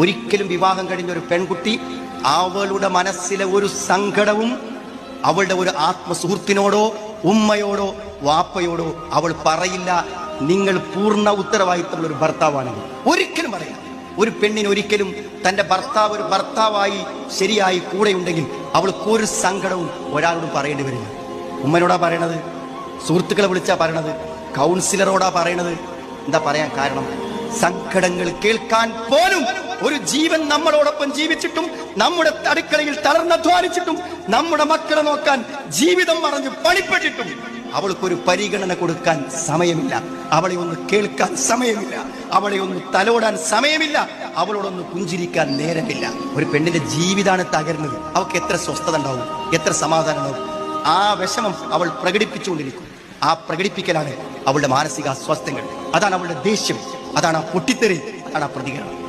ഒരിക്കലും വിവാഹം കഴിഞ്ഞ ഒരു പെൺകുട്ടി അവളുടെ മനസ്സിലെ ഒരു സങ്കടവും അവളുടെ ഒരു ആത്മസുഹൃത്തിനോടോ ഉമ്മയോടോ വാപ്പയോടോ അവൾ പറയില്ല. നിങ്ങൾ പൂർണ ഉത്തരവാദിത്തമുള്ള ഒരു ഭർത്താവാണെങ്കിൽ ഒരിക്കലും പറയില്ല. ഒരു പെണ്ണിന് ഒരിക്കലും തന്റെ ഭർത്താവ് ഒരു ഭർത്താവായി ശരിയായി കൂടെയുണ്ടെങ്കിൽ അവൾക്ക് ഒരു സങ്കടവും ഒരാളോടും പറയേണ്ടി വരില്ല. ഉമ്മനോടാ പറയണത്? സുഹൃത്തുക്കളെ വിളിച്ചാ പറയണത്? കൗൺസിലറോടാ പറയണത്? എന്താ പറയാൻ കാരണം? സങ്കടങ്ങൾ കേൾക്കാൻ പോലും ഒരു ജീവൻ നമ്മളോടൊപ്പം ജീവിച്ചിട്ടും നമ്മുടെ അടുക്കളയിൽ തളർന്നധ്വാനിച്ചിട്ടും നമ്മുടെ മക്കളെ നോക്കാൻ ജീവിതം മറഞ്ഞ് പണിപ്പെട്ടിട്ടും അവൾക്കൊരു പരിഗണന കൊടുക്കാൻ സമയമില്ല. അവളെ ഒന്ന് കേൾക്കാൻ സമയമില്ല. അവളെ ഒന്ന് തലോടാൻ സമയമില്ല. അവളോടൊന്ന് പുഞ്ചിരിക്കാൻ നേരമില്ല. ഒരു പെണ്ണിന്റെ ജീവിതമാണ് തകരുന്നത്. അവൾക്ക് എത്ര സ്വസ്ഥത ഉണ്ടാവും? എത്ര സമാധാനം ഉണ്ടാവും? ആ വിഷമം അവൾ പ്രകടിപ്പിച്ചുകൊണ്ടിരിക്കും. ആ പ്രകടിപ്പിക്കലാണ് അവളുടെ മാനസിക അസ്വാസ്ഥ്യങ്ങൾ അതാണ് അവളുടെ ദേഷ്യം. അതാണ് ആ പൊട്ടിത്തെറി. അതാണ് ആ പ്രതികരണം.